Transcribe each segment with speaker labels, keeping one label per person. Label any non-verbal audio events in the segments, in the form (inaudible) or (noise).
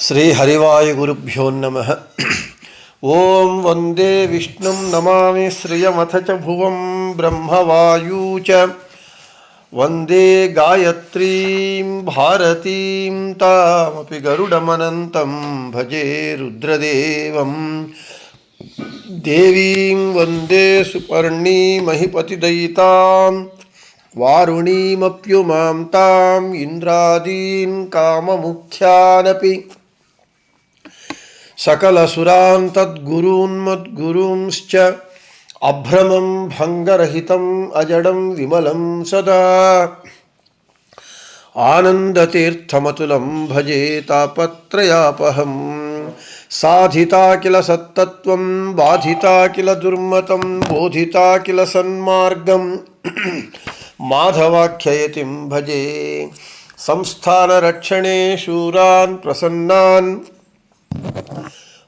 Speaker 1: श्रीहरिवायुगुरुभ्यो नमः। ॐ वंदे विष्णुं नमामि श्रियमथ च भुवं ब्रह्मवायू च। वंदे गायत्रीं भारतीं तामपि गरुडमनन्तं भजे रुद्रदेवं। देवीं वंदे सुपर्णीमहिपतिदयितां वारुणीमप्युमां ताम् इन्द्रादीन् काममुख्यानपि। सकलसुरान् तद्गुरून्मद्गुरूंश्च अभ्रमं भङ्गरहितम् अजडं विमलं सदा। आनन्दतीर्थमतुलं भजे तापत्रयापहं साधिता किल सत्तत्त्वं, बाधिता किल दुर्मतं, बोधिता किल सन्मार्गं माधवाख्ययतिं भजे। संस्थानरक्षणे शूरान् प्रसन्नान्।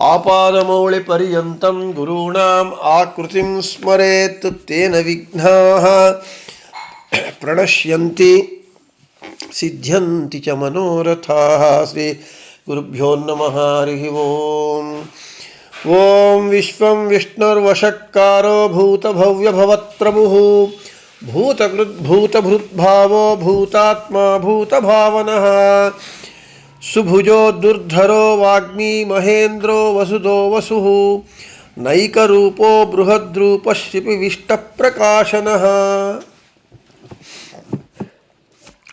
Speaker 1: आपादमौलिपर्यन्तं गुरूणाम् आकृतिं स्मरेत् तेन विघ्नाः। प्रणश्यन्ति, सिद्ध्यन्ति च मनोरथाः। श्रीगुरुभ्यो नमः, हरिः ओम्। ॐ विश्वं विष्णुर्वशक्कारो भूतभव्यभवत्प्रभुः। भूतकृद्भूतभृद्भावो भूतात्मा भूतभावनः। ಸುಭುಜೋ ದುರ್ಧರೋ ವಾಗ್ಮೀ ಮಹೇಂದ್ರೋ ವಸುಧೋ ವಸು ನೈಕರೂಪೋ ಬೃಹದ್ರೂಪ ಪ್ರಕಾಶನಃ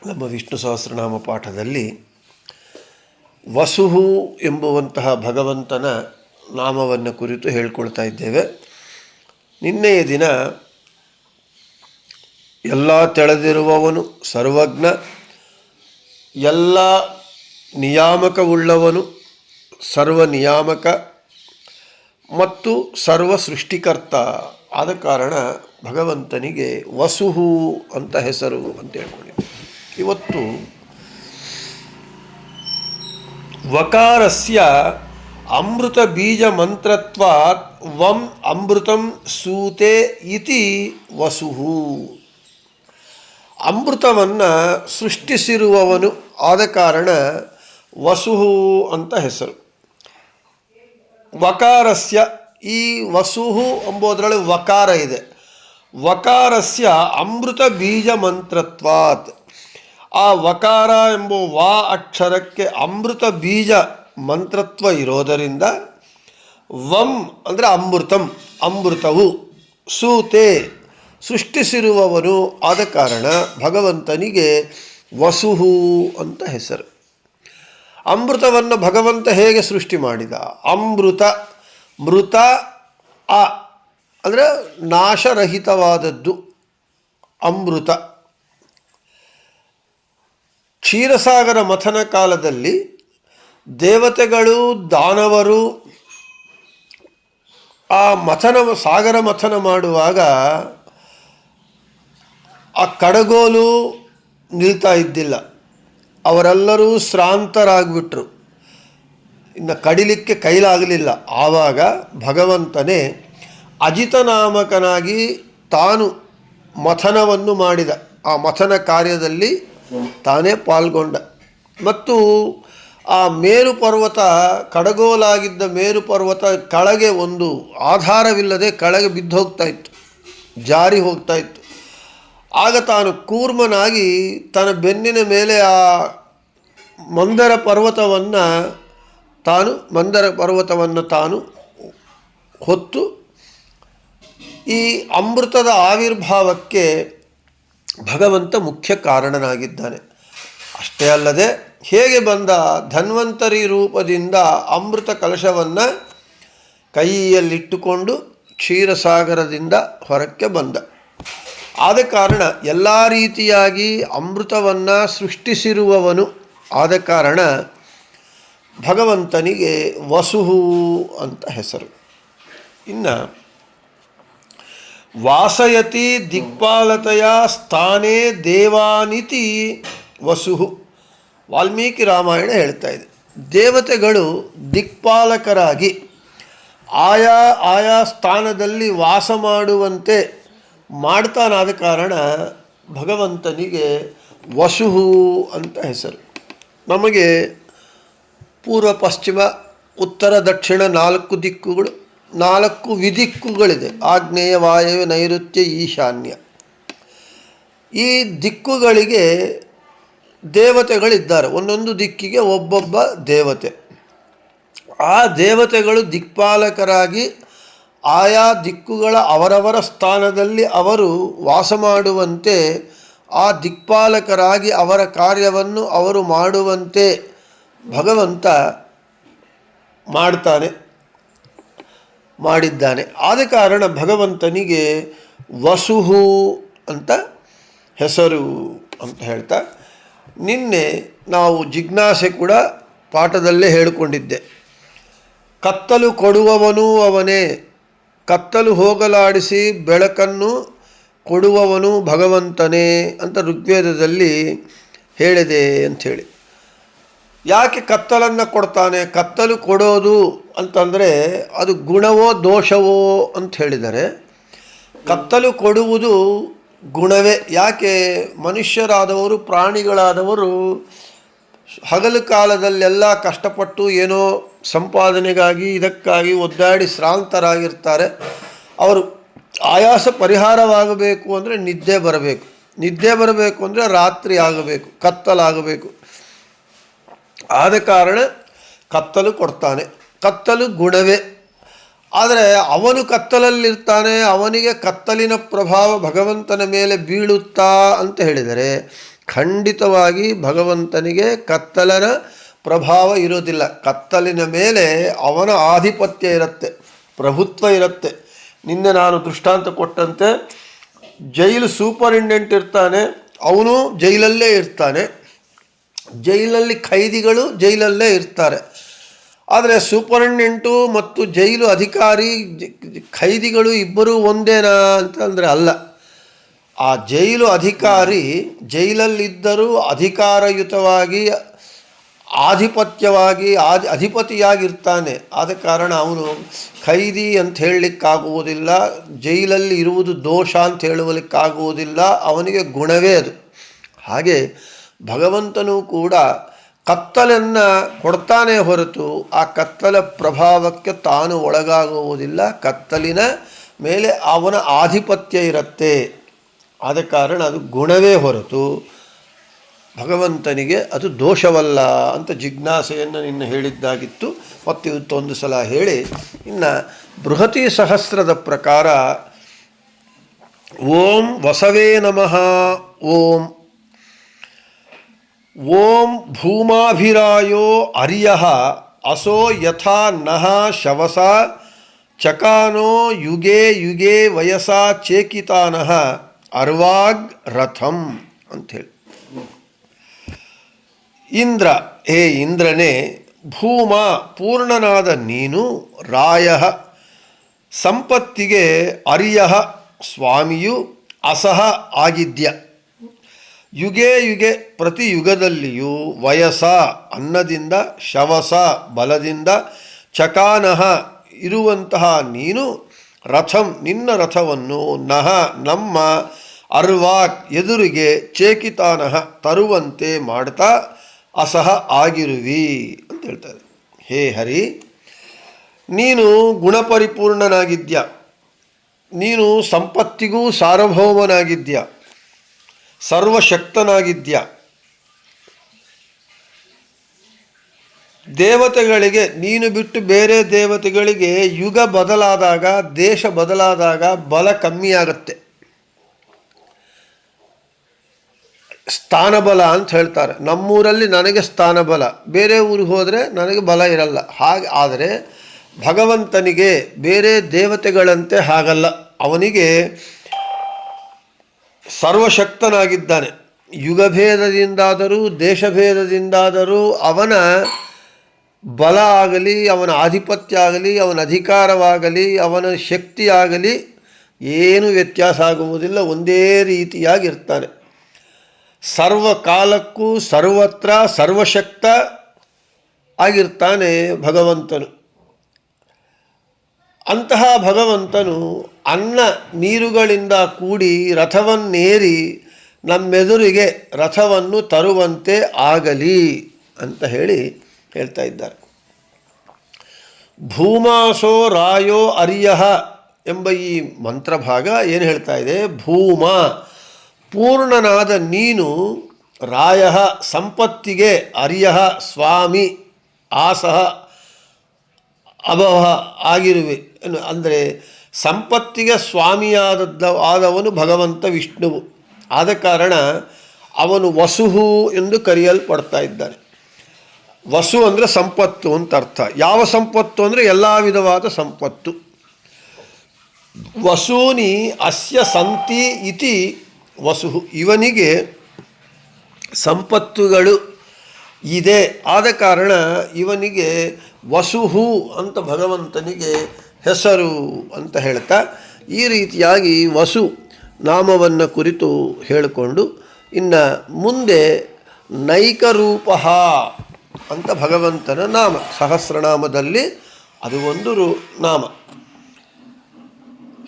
Speaker 1: ನಮ್ಮ ವಿಷ್ಣು ಸಹಸ್ರನಾಮ ಪಾಠದಲ್ಲಿ ವಸುಹು ಎಂಬುವಂತಹ ಭಗವಂತನ ನಾಮವನ್ನು ಕುರಿತು ಹೇಳ್ಕೊಳ್ತಾ ಇದ್ದೇವೆ. ನಿನ್ನೆಯ ದಿನ ಎಲ್ಲ ತೆಳೆದಿರುವವನು ಸರ್ವಜ್ಞ, ಎಲ್ಲ ನಿಯಾಮಕವುಳ್ಳವನು ಸರ್ವ ನಿಯಾಮಕ ಮತ್ತು ಸರ್ವ ಸೃಷ್ಟಿಕರ್ತ ಆದ ಕಾರಣ ಭಗವಂತನಿಗೆ ವಸುಹು ಅಂತ ಹೆಸರು ಅಂತ ಹೇಳ್ಕೊಂಡಿದ್ದೆ ಇವತ್ತು ವಕಾರಸ್ಯ ಅಮೃತ ಬೀಜ ಮಂತ್ರತ್ವಾತ್ ವಂ ಅಮೃತಂ ಸೂತೆ ಇತಿ ವಸುಹು. ಅಮೃತವನ್ನು ಸೃಷ್ಟಿಸಿರುವವನು ಆದ ಕಾರಣ ವಸುಹು ಅಂತ ಹೆಸರು. ವಕಾರಸ್ಯ, ಈ ವಸುಹು ಎಂಬುದರಲ್ಲಿ ವಕಾರ ಇದೆ. ವಕಾರಸ್ಯ ಅಮೃತ ಬೀಜ ಮಂತ್ರತ್ವಾತ್. ಆ ವಕಾರ ಎಂಬ ವಾ ಅಕ್ಷರಕ್ಕೆ ಅಮೃತ ಬೀಜ ಮಂತ್ರತ್ವ ಇರೋದರಿಂದ ವಂ ಅಂದರೆ ಅಮೃತಂ, ಅಮೃತವು ಸೂತೆ ಸೃಷ್ಟಿಸಿರುವವನು ಆದ ಕಾರಣ ಭಗವಂತನಿಗೆ ವಸುಹು ಅಂತ ಹೆಸರು. ಅಮೃತವನ್ನು ಭಗವಂತ ಹೇಗೆ ಸೃಷ್ಟಿ ಮಾಡಿದ? ಅಮೃತ, ಮೃತ, ಅ. ಅಂದರೆ ನಾಶರಹಿತವಾದದ್ದು. ಅಮೃತ. ಕ್ಷೀರಸಾಗರ ಮಥನ ಕಾಲದಲ್ಲಿ ದೇವತೆಗಳು, ದಾನವರು ಆ ಮಥನ, ಸಾಗರ ಮಥನ ಮಾಡುವಾಗ ಆ ಕಡಗೋಲು ನಿಲ್ತಾ ಇದ್ದಿಲ್ಲ. ಅವರೆಲ್ಲರೂ ಶ್ರಾಂತರಾಗ್ಬಿಟ್ರು. ಇನ್ನು ಕಡಿಲಿಕ್ಕೆ ಕೈಲಾಗಲಿಲ್ಲ. ಆವಾಗ ಭಗವಂತನೇ ಅಜಿತನಾಮಕನಾಗಿ ತಾನು ಮಥನವನ್ನು ಮಾಡಿದ. ಆ ಮಥನ ಕಾರ್ಯದಲ್ಲಿ ತಾನೇ ಪಾಲ್ಗೊಂಡ. ಮತ್ತು ಆ ಮೇರು ಪರ್ವತ, ಕಡಗೋಲಾಗಿದ್ದ ಮೇರು ಪರ್ವತ ಕೆಳಗೆ ಒಂದು ಆಧಾರವಿಲ್ಲದೆ ಕೆಳಗೆ ಬಿದ್ದು ಹೋಗ್ತಾ ಇತ್ತು. ಜಾರಿ ಹೋಗ್ತಾ ಇತ್ತು. ಆಗ ತಾನು ಕೂರ್ಮನಾಗಿ ತನ್ನ ಬೆನ್ನಿನ ಮೇಲೆ ಆ ಮಂದರ ಪರ್ವತವನ್ನು ತಾನು, ಮಂದರ ಪರ್ವತವನ್ನು ತಾನು ಹೊತ್ತು ಈ ಅಮೃತದ ಆವಿರ್ಭಾವಕ್ಕೆ ಭಗವಂತ ಮುಖ್ಯ ಕಾರಣನಾಗಿದ್ದಾನೆ. ಅಷ್ಟೇ ಅಲ್ಲದೆ ಹೇಗೆ ಬಂದ ಧನ್ವಂತರಿ ರೂಪದಿಂದ ಅಮೃತ ಕಲಶವನ್ನು ಕೈಯಲ್ಲಿಟ್ಟುಕೊಂಡು ಕ್ಷೀರಸಾಗರದಿಂದ ಹೊರಕ್ಕೆ ಬಂದ. ಆದ ಕಾರಣ ಎಲ್ಲ ರೀತಿಯಾಗಿ ಅಮೃತವನ್ನು ಸೃಷ್ಟಿಸಿರುವವನು ಆದ ಕಾರಣ ಭಗವಂತನಿಗೆ ವಸುಹು ಅಂತ ಹೆಸರು. ಇನ್ನು ವಾಸಯತಿ ದಿಕ್ಪಾಲತೆಯ ಸ್ಥಾನೇ ದೇವಾನಿತಿ ವಸುಹು. ವಾಲ್ಮೀಕಿ ರಾಮಾಯಣ ಹೇಳ್ತಾ ಇದೆ. ದೇವತೆಗಳು ದಿಕ್ಪಾಲಕರಾಗಿ ಆಯಾ ಆಯಾ ಸ್ಥಾನದಲ್ಲಿ ವಾಸ ಮಾಡುವಂತೆ ಮಾಡ್ತಾನಾದ ಕಾರಣ ಭಗವಂತನಿಗೆ ವಸುಹು ಅಂತ ಹೆಸರು. ನಮಗೆ ಪೂರ್ವ, ಪಶ್ಚಿಮ, ಉತ್ತರ, ದಕ್ಷಿಣ ನಾಲ್ಕು ದಿಕ್ಕುಗಳು, ನಾಲ್ಕು ವಿದಿಕ್ಕುಗಳಿದೆ. ಆಗ್ನೇಯ, ವಾಯವ್ಯ, ನೈಋತ್ಯ, ಈಶಾನ್ಯ. ಈ ದಿಕ್ಕುಗಳಿಗೆ ದೇವತೆಗಳಿದ್ದಾರೆ. ಒಂದೊಂದು ದಿಕ್ಕಿಗೆ ಒಬ್ಬೊಬ್ಬ ದೇವತೆ. ಆ ದೇವತೆಗಳು ದಿಕ್ಪಾಲಕರಾಗಿ ಆಯಾ ದಿಕ್ಕುಗಳ ಅವರವರ ಸ್ಥಾನದಲ್ಲಿ ಅವರು ವಾಸ ಮಾಡುವಂತೆ ಆ ದಿಕ್ಪಾಲಕರಾಗಿ ಅವರ ಕಾರ್ಯವನ್ನು ಅವರು ಮಾಡುವಂತೆ ಭಗವಂತ ಮಾಡ್ತಾನೆ, ಮಾಡಿದ್ದಾನೆ. ಆದ ಕಾರಣ ಭಗವಂತನಿಗೆ ವಸುಹು ಅಂತ ಹೆಸರು ಅಂತ ಹೇಳ್ತಾ, ನಿನ್ನೆ ನಾವು ಜಿಜ್ಞಾಸೆ ಕೂಡ ಪಾಠದಲ್ಲೇ ಹೇಳಿಕೊಂಡಿದ್ದೆ. ಕತ್ತಲು ಕೊಡುವವನೂ ಅವನೇ ಕತ್ತಲು ಹೋಗಲಾಡಿಸಿ ಬೆಳಕನ್ನು ಕೊಡುವವನು ಭಗವಂತನೇ ಅಂತ ಋಗ್ವೇದದಲ್ಲಿ ಹೇಳಿದೆ ಅಂಥೇಳಿ. ಯಾಕೆ ಕತ್ತಲನ್ನು ಕೊಡ್ತಾನೆ? ಕತ್ತಲು ಕೊಡೋದು ಅಂತಂದರೆ ಅದು ಗುಣವೋ ದೋಷವೋ ಅಂತ ಹೇಳಿದರೆ ಕತ್ತಲು ಕೊಡುವುದು ಗುಣವೇ. ಯಾಕೆ? ಮನುಷ್ಯರಾದವರು, ಪ್ರಾಣಿಗಳಾದವರು ಹಗಲು ಕಾಲದಲ್ಲೆಲ್ಲ ಕಷ್ಟಪಟ್ಟು ಏನೋ ಸಂಪಾದನೆಗಾಗಿ ಇದಕ್ಕಾಗಿ ಒದ್ದಾಡಿ ಶ್ರಾಂತರಾಗಿರ್ತಾರೆ. ಅವರು ಆಯಾಸ ಪರಿಹಾರವಾಗಬೇಕು ಅಂದರೆ ನಿದ್ದೆ ಬರಬೇಕು. ನಿದ್ದೆ ಬರಬೇಕು ಅಂದರೆ ರಾತ್ರಿ ಆಗಬೇಕು ಕತ್ತಲಾಗಬೇಕು ಆದ ಕಾರಣ ಕತ್ತಲು ಕೊಡ್ತಾನೆ. ಕತ್ತಲು ಗುಣವೇ. ಆದರೆ ಅವನು ಕತ್ತಲಲ್ಲಿರ್ತಾನೆ, ಅವನಿಗೆ ಕತ್ತಲಿನ ಪ್ರಭಾವ ಭಗವಂತನ ಮೇಲೆ ಬೀಳುತ್ತಾ ಅಂತ ಹೇಳಿದರೆ ಖಂಡಿತವಾಗಿ ಭಗವಂತನಿಗೆ ಕತ್ತಲನ ಪ್ರಭಾವ ಇರೋದಿಲ್ಲ. ಕತ್ತಲಿನ ಮೇಲೆ ಅವನ ಆಧಿಪತ್ಯ ಇರುತ್ತೆ, ಪ್ರಭುತ್ವ ಇರುತ್ತೆ. ನಿನ್ನೆ ನಾನು ದೃಷ್ಟಾಂತ ಕೊಟ್ಟಂತೆ, ಜೈಲು ಸೂಪರಿಂಟೆಂಟ್ ಇರ್ತಾನೆ, ಅವನು ಜೈಲಲ್ಲೇ ಇರ್ತಾನೆ. ಜೈಲಲ್ಲಿ ಖೈದಿಗಳು ಜೈಲಲ್ಲೇ ಇರ್ತಾರೆ. ಆದರೆ ಸೂಪರಿಂಟೆಂಟು ಮತ್ತು ಜೈಲು ಅಧಿಕಾರಿ, ಖೈದಿಗಳು ಇಬ್ಬರೂ ಒಂದೇನಾ ಅಂತಂದರೆ ಅಲ್ಲ. ಆ ಜೈಲು ಅಧಿಕಾರಿ ಜೈಲಲ್ಲಿದ್ದರೂ ಅಧಿಕಾರಯುತವಾಗಿ ಆಧಿಪತ್ಯವಾಗಿ ಆದಿ ಅಧಿಪತಿಯಾಗಿರ್ತಾನೆ. ಆದ ಕಾರಣ ಅವನು ಖೈದಿ ಅಂತ ಹೇಳಲಿಕ್ಕಾಗುವುದಿಲ್ಲ, ಜೈಲಲ್ಲಿ ಇರುವುದು ದೋಷ ಅಂತ ಹೇಳುವಲಿಕ್ಕಾಗುವುದಿಲ್ಲ, ಅವನಿಗೆ ಗುಣವೇ ಅದು. ಹಾಗೆ ಭಗವಂತನೂ ಕೂಡ ಕತ್ತಲನ್ನು ಕೊಡ್ತಾನೆ ಹೊರತು ಆ ಕತ್ತಲ ಪ್ರಭಾವಕ್ಕೆ ತಾನು ಒಳಗಾಗುವುದಿಲ್ಲ. ಕತ್ತಲಿನ ಮೇಲೆ ಅವನ ಆಧಿಪತ್ಯ ಇರುತ್ತೆ. ಆದ ಕಾರಣ ಅದು ಗುಣವೇ ಹೊರತು. ಭಗವಂತನಿಗೆ ಅದು ದೋಷವಲ್ಲ ಅಂತ ಜಿಜ್ಞಾಸೆಯನ್ನು ನಿನ್ನ ಹೇಳಿದ್ದಾಗಿತ್ತು. ಮತ್ತು ಇವತ್ತೊಂದು ಸಲ ಹೇಳಿ, ಇನ್ನು ಬೃಹತಿ ಸಹಸ್ರದ ಪ್ರಕಾರ ಓಂ ವಸವೇ ನಮಃ, ಓಂ. ಓಂ ಭೂಮಾಭಿರಾಯೋ ಅರ್ಯ, ಅಸೋ ಯಥಾ ನಃ ಶವಸ, ಚಕಾನೋ ಯುಗೆ ಯುಗೆ ವಯಸ ಚೇಕಿತಾನಃ, ಅರ್ವಾಗ್ ರಥಂ ಅಂಥೇಳಿ ಇಂದ್ರ, ಹೇ ಇಂದ್ರನೇ, ಭೂಮ ಪೂರ್ಣನಾದ ನೀನು, ರಾಯ, ಸಂಪತ್ತಿಗೆ ಅರಿಯ, ಸ್ವಾಮಿಯು ಅಸಹ ಆಗಿದ್ಯ. ಯುಗೆ ಯುಗೆ ಪ್ರತಿ ಯುಗದಲ್ಲಿಯೂ ವಯಸ, ಅನ್ನದಿಂದ, ಶವಸ, ಬಲದಿಂದ ಚಕಾನಹ ಇರುವಂತಹ ನೀನು, ರಥಂ, ನಿನ್ನ ರಥವನ್ನು ನಹ, ನಮ್ಮ ಅರ್ವಾಕ್ ಎದುರಿಗೆ ಚೇಕಿತಾನಹ ತರುವಂತೆ ಮಾಡ್ತಾ ಅಸಹ ಆಗಿರುವಿ ಅಂತ ಹೇಳ್ತಾರೆ. ಹೇ ಹರಿ, ನೀನು ಗುಣಪರಿಪೂರ್ಣನಾಗಿದ್ಯ? ನೀನು ಸಂಪತ್ತಿಗೂ ಸಾರ್ವಭೌಮನಾಗಿದ್ಯ? ಸರ್ವಶಕ್ತನಾಗಿದ್ಯ? ದೇವತೆಗಳಿಗೆ, ನೀನು ಬಿಟ್ಟು ಬೇರೆ ದೇವತೆಗಳಿಗೆ ಯುಗ ಬದಲಾದಾಗ, ದೇಶ ಬದಲಾದಾಗ ಬಲ ಕಮ್ಮಿಯಾಗತ್ತೆ. ಸ್ಥಾನಬಲ ಅಂತ ಹೇಳ್ತಾರೆ. ನಮ್ಮೂರಲ್ಲಿ ನನಗೆ ಸ್ಥಾನಬಲ. ಬೇರೆ ಊರಿಗೆ ಹೋದರೆ ನನಗೆ ಬಲ ಇರಲ್ಲ. ಹಾಗೆ, ಆದರೆ ಭಗವಂತನಿಗೆ ಬೇರೆ ದೇವತೆಗಳಂತೆ ಹಾಗಲ್ಲ. ಅವನಿಗೆ ಸರ್ವಶಕ್ತನಾಗಿದ್ದಾನೆ. ಯುಗಭೇದದಿಂದಾದರೂ, ದೇಶಭೇದದಿಂದಾದರೂ ಅವನ ಬಲ ಆಗಲಿ, ಅವನ ಆಧಿಪತ್ಯ ಆಗಲಿ, ಅವನ ಅಧಿಕಾರವಾಗಲಿ, ಅವನ ಶಕ್ತಿಯಾಗಲಿ ಏನು ವ್ಯತ್ಯಾಸ ಆಗುವುದಿಲ್ಲ. ಒಂದೇ ರೀತಿಯಾಗಿರ್ತಾನೆ. ಸರ್ವಕಾಲಕ್ಕೂ ಸರ್ವತ್ರ ಸರ್ವಶಕ್ತ ಆಗಿರ್ತಾನೆ ಭಗವಂತನು. ಅಂತಹ ಭಗವಂತನು ಅನ್ನ ನೀರುಗಳಿಂದ ಕೂಡಿ ರಥವನ್ನೇರಿ ನಮ್ಮೆದುರಿಗೆ ರಥವನ್ನು ತರುವಂತೆ ಆಗಲಿ ಅಂತ ಹೇಳಿ ಹೇಳ್ತಾ ಇದ್ದಾರೆ. ಭೂಮಾಸೋ ರಾಯೋ ಅರ್ಯಃ ಎಂಬ ಈ ಮಂತ್ರಭಾಗ ಏನು ಹೇಳ್ತಾ ಇದೆ? ಭೂಮ. ಪೂರ್ಣನಾದ ನೀನು ರಾಯ ಸಂಪತ್ತಿಗೆ ಅರಿಯ ಸ್ವಾಮಿ ಆಸಹ ಅಭವ ಆಗಿರುವೆ. ಅಂದರೆ ಸಂಪತ್ತಿಗೆ ಸ್ವಾಮಿಯಾದದ್ದ ಆದವನು ಭಗವಂತ ವಿಷ್ಣುವು ಆದ ಕಾರಣ ಅವನು ವಸುಹು ಎಂದು ಕರೆಯಲ್ಪಡ್ತಾ ಇದ್ದಾನೆ ವಸು ಅಂದರೆ ಸಂಪತ್ತು ಅಂತ ಅರ್ಥ. ಯಾವ ಸಂಪತ್ತು ಅಂದರೆ ಎಲ್ಲ ವಿಧವಾದ ಸಂಪತ್ತು. ವಸೂನಿ ಅಸ್ಯ ಸಂತಿ ಇತಿ ವಸು ಇವನಿಗೆ ಸಂಪತ್ತುಗಳು ಇದೆ. ಆದ ಕಾರಣ ಇವನಿಗೆ ವಸುಹು ಅಂತ ಭಗವಂತನಿಗೆ ಹೆಸರು ಅಂತ ಹೇಳ್ತಾ, ಈ ರೀತಿಯಾಗಿ ವಸು ನಾಮವನ್ನು ಕುರಿತು ಹೇಳಿಕೊಂಡು, ಇನ್ನು ಮುಂದೆ ನೈಕರೂಪ ಅಂತ ಭಗವಂತನ ನಾಮ, ಸಹಸ್ರನಾಮದಲ್ಲಿ ಅದು ಒಂದು ರೂ, ನಾಮ.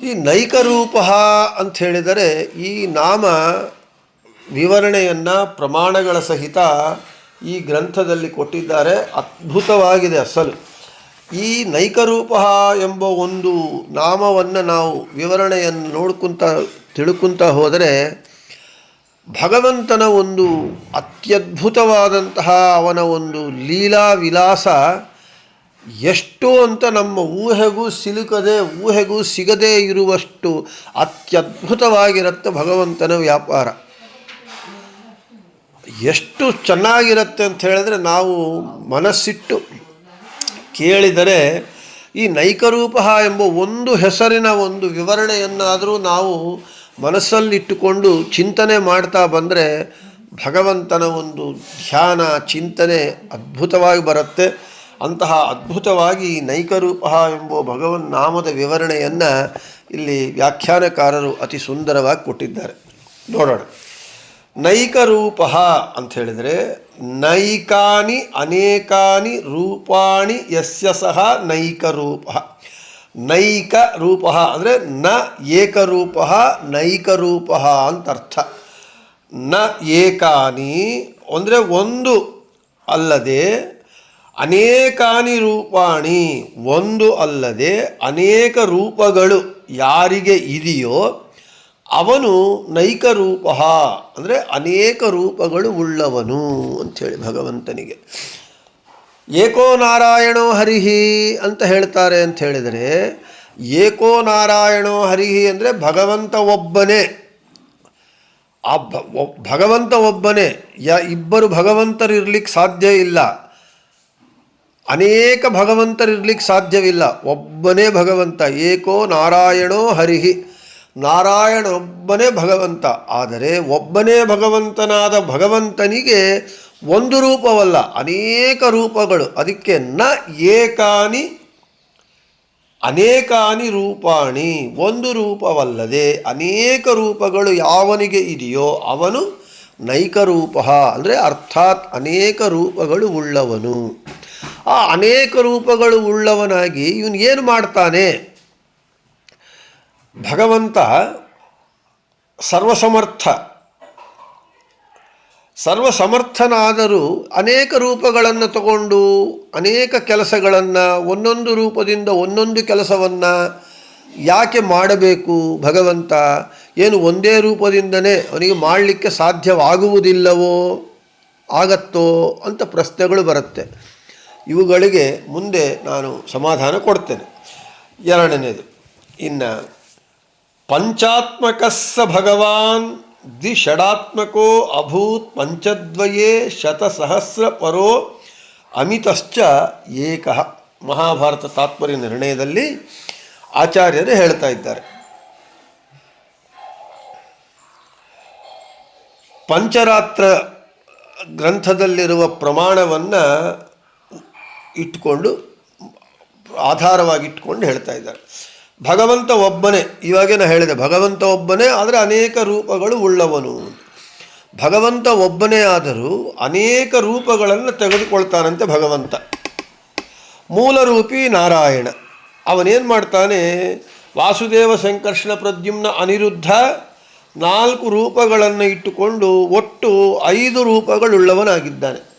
Speaker 1: ಈ ನೈಕರೂಪ ಅಂತ ಹೇಳಿದರೆ ಈ ನಾಮ ವಿವರಣೆಯನ್ನು ಪ್ರಮಾಣಗಳ ಸಹಿತ ಈ ಗ್ರಂಥದಲ್ಲಿ ಕೊಟ್ಟಿದ್ದಾರೆ. ಅದ್ಭುತವಾಗಿದೆ ಅಸಲು. ಈ ನೈಕರೂಪ ಎಂಬ ಒಂದು ನಾಮವನ್ನು ನಾವು ವಿವರಣೆಯನ್ನು ನೋಡ್ಕೊಂತ ತಿಳ್ಕೊಂತ ಹೋದರೆ ಭಗವಂತನ ಒಂದು ಅತ್ಯದ್ಭುತವಾದಂತಹ ಅವನ ಒಂದು ಲೀಲಾ ವಿಲಾಸ ಎಷ್ಟು ಅಂತ ನಮ್ಮ ಊಹೆಗೂ ಸಿಲುಕದೆ, ಊಹೆಗೂ ಸಿಗದೇ ಇರುವಷ್ಟು ಅತ್ಯದ್ಭುತವಾಗಿರುತ್ತೆ ಭಗವಂತನ ವ್ಯಾಪಾರ. ಎಷ್ಟು ಚೆನ್ನಾಗಿರುತ್ತೆ ಅಂತ ಹೇಳಿದ್ರೆ ನಾವು ಮನಸ್ಸಿಟ್ಟು ಕೇಳಿದರೆ ಈ ನೈಕರೂಪ ಎಂಬ ಒಂದು ಹೆಸರಿನ ಒಂದು ವಿವರಣೆಯನ್ನಾದರೂ ನಾವು ಮನಸ್ಸಲ್ಲಿಟ್ಟುಕೊಂಡು ಚಿಂತನೆ ಮಾಡ್ತಾ ಬಂದರೆ ಭಗವಂತನ ಒಂದು ಧ್ಯಾನ, ಚಿಂತನೆ ಅದ್ಭುತವಾಗಿ ಬರುತ್ತೆ. ಅಂತಹ ಅದ್ಭುತವಾಗಿ ನೈಕರೂಪ ಎಂಬ ಭಗವನ್ ನಾಮದ ವಿವರಣೆಯನ್ನು ಇಲ್ಲಿ ವ್ಯಾಖ್ಯಾನಕಾರರು ಅತಿ ಸುಂದರವಾಗಿ ಕೊಟ್ಟಿದ್ದಾರೆ. ನೋಡೋಣ. ನೈಕರೂಪ ಅಂತ ಹೇಳಿದರೆ, ನೈಕಾನಿ ಅನೇಕಾನಿ ರೂಪಾಣಿ ಯಸ್ಯ ಸಹ ನೈಕರೂಪ. ನೈಕ ರೂಪ ಅಂದರೆ ನ ಏಕರೂಪ, ನೈಕರೂಪ ಅಂತ ಅರ್ಥ. ನ ಏಕಾನಿ ಅಂದರೆ ಒಂದು ಅಲ್ಲದೆ ಅನೇಕಾನಿ ರೂಪಾಣಿ ಒಂದು ಅಲ್ಲದೆ ಅನೇಕ ರೂಪಗಳು ಯಾರಿಗೆ ಇದೆಯೋ ಅವನು ನೈಕ ರೂಪ. ಅಂದರೆ ಅನೇಕ ರೂಪಗಳು ಉಳ್ಳವನು ಅಂಥೇಳಿ ಭಗವಂತನಿಗೆ. ಏಕೋ ನಾರಾಯಣೋ ಹರಿಹಿ ಅಂತ ಹೇಳ್ತಾರೆ ಅಂತ ಹೇಳಿದರೆ, ಏಕೋ ನಾರಾಯಣೋ ಹರಿಹಿ ಅಂದರೆ ಭಗವಂತ ಒಬ್ಬನೇ. ಆ ಭಗವಂತ ಒಬ್ಬನೇ. ಯ ಇಬ್ಬರು ಭಗವಂತರಿರ್ಲಿಕ್ಕೆ ಸಾಧ್ಯ ಇಲ್ಲ. ಅನೇಕ ಭಗವಂತರಿರ್ಲಿಕ್ಕೆ ಸಾಧ್ಯವಿಲ್ಲ. ಒಬ್ಬನೇ ಭಗವಂತ, ಏಕೋ ನಾರಾಯಣೋ ಹರಿಹಿ. ನಾರಾಯಣ ಒಬ್ಬನೇ ಭಗವಂತ. ಆದರೆ ಒಬ್ಬನೇ ಭಗವಂತನಾದ ಭಗವಂತನಿಗೆ ಒಂದು ರೂಪವಲ್ಲ, ಅನೇಕ ರೂಪಗಳು. ಅದಕ್ಕೆ ನ ಏಕಾನಿ, ಅನೇಕಾನಿ ರೂಪಾಣಿ. ಒಂದು ರೂಪವಲ್ಲದೆ ಅನೇಕ ರೂಪಗಳು ಯಾವನಿಗೆ ಇದೆಯೋ ಅವನು ನೈಕರೂಪ ಅಂದರೆ ಅರ್ಥಾತ್ ಅನೇಕ ರೂಪಗಳು ಉಳ್ಳವನು. ಆ ಅನೇಕ ರೂಪಗಳು ಉಳ್ಳವನಾಗಿ ಇವನು ಏನು ಮಾಡ್ತಾನೆ? ಭಗವಂತ ಸರ್ವಸಮರ್ಥ. ಸರ್ವಸಮರ್ಥನಾದರೂ ಅನೇಕ ರೂಪಗಳನ್ನು ತಗೊಂಡು ಅನೇಕ ಕೆಲಸಗಳನ್ನು ಒಂದೊಂದು ರೂಪದಿಂದ ಒಂದೊಂದು ಕೆಲಸವನ್ನು ಯಾಕೆ ಮಾಡಬೇಕು ಭಗವಂತ? ಏನು ಒಂದೇ ರೂಪದಿಂದನೇ ಅವನಿಗೆ ಮಾಡಲಿಕ್ಕೆ ಸಾಧ್ಯವಾಗುವುದಿಲ್ಲವೋ, ಆಗತ್ತೋ ಅಂತ ಪ್ರಶ್ನೆಗಳು ಬರುತ್ತೆ. ಇವುಗಳಿಗೆ ಮುಂದೆ ನಾನು ಸಮಾಧಾನ ಕೊಡ್ತೇನೆ. ಎರಡನೇದು, ಇನ್ನು ಪಂಚಾತ್ಮಕಸ್ಸ ಭಗವಾನ್ ದ್ವಿಷಡಾತ್ಮಕೋ ಅಭೂತ್ ಪಂಚದ್ವಯೇ ಶತಸಹಸ್ರ ಪರೋ ಅಮಿತಶ್ಚ ಏಕ. ಮಹಾಭಾರತ ತಾತ್ಪರ್ಯ ನಿರ್ಣಯದಲ್ಲಿ ಆಚಾರ್ಯರು ಹೇಳ್ತಾ ಇದ್ದಾರೆ. ಪಂಚರಾತ್ರ ಗ್ರಂಥದಲ್ಲಿರುವ ಪ್ರಮಾಣವನ್ನು ಇಟ್ಕೊಂಡು ಆಧಾರವಾಗಿಟ್ಟುಕೊಂಡು ಹೇಳ್ತಾ ಇದ್ದಾರೆ. ಭಗವಂತ ಒಬ್ಬನೇ ಇವಾಗೇ ನಾ ಹೇಳಿದೆ, ಭಗವಂತ ಒಬ್ಬನೇ ಆದರೆ ಅನೇಕ ರೂಪಗಳು ಉಳ್ಳವನು. ಭಗವಂತ ಒಬ್ಬನೇ ಆದರೂ ಅನೇಕ ರೂಪಗಳನ್ನು ತೆಗೆದುಕೊಳ್ತಾನಂತೆ ಭಗವಂತ. ಮೂಲರೂಪಿ ನಾರಾಯಣ. ಅವನೇನು ಮಾಡ್ತಾನೆ? ವಾಸುದೇವ ಸಂಕರ್ಷಣ ಪ್ರದ್ಯುಮ್ನ ಅನಿರುದ್ಧ ನಾಲ್ಕು ರೂಪಗಳನ್ನು ಇಟ್ಟುಕೊಂಡು ಒಟ್ಟು ಐದು ರೂಪಗಳುಳ್ಳವನಾಗಿದ್ದಾನೆ.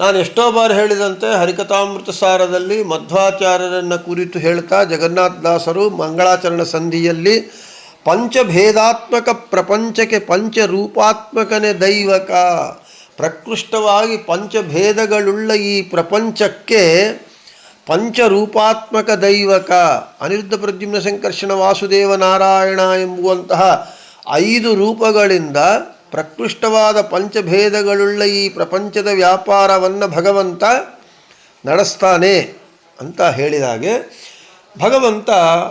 Speaker 1: ನಾನು ಎಷ್ಟೋ ಬಾರಿ ಹೇಳಿದಂತೆ ಹರಿಕಥಾಮೃತ ಸಾರದಲ್ಲಿ ಮಧ್ವಾಚಾರ್ಯರನ್ನು ಕುರಿತು ಹೇಳ್ತಾ ಜಗನ್ನಾಥದಾಸರು ಮಂಗಳಾಚರಣ ಸಂಧಿಯಲ್ಲಿ ಪಂಚಭೇದಾತ್ಮಕ ಪ್ರಪಂಚಕ್ಕೆ ಪಂಚರೂಪಾತ್ಮಕನೇ ದೈವಕ. ಪ್ರಕೃಷ್ಟವಾಗಿ ಪಂಚಭೇದಗಳುಳ್ಳ ಈ ಪ್ರಪಂಚಕ್ಕೆ ಪಂಚರೂಪಾತ್ಮಕ ದೈವಕ. ಅನಿರುದ್ಧ ಪ್ರದ್ಯುಮ್ನ ಸಂಕರ್ಷಣ ವಾಸುದೇವ ನಾರಾಯಣ ಎಂಬುವಂತಹ ಐದು ರೂಪಗಳಿಂದ ಪ್ರಕೃಷ್ಟವಾದ ಪಂಚಭೇದಗಳುಳ್ಳ ಈ ಪ್ರಪಂಚದ ವ್ಯಾಪಾರವನ್ನು ಭಗವಂತ ನಡೆಸ್ತಾನೆ ಅಂತ ಹೇಳಿದಾಗೆ, ಭಗವಂತ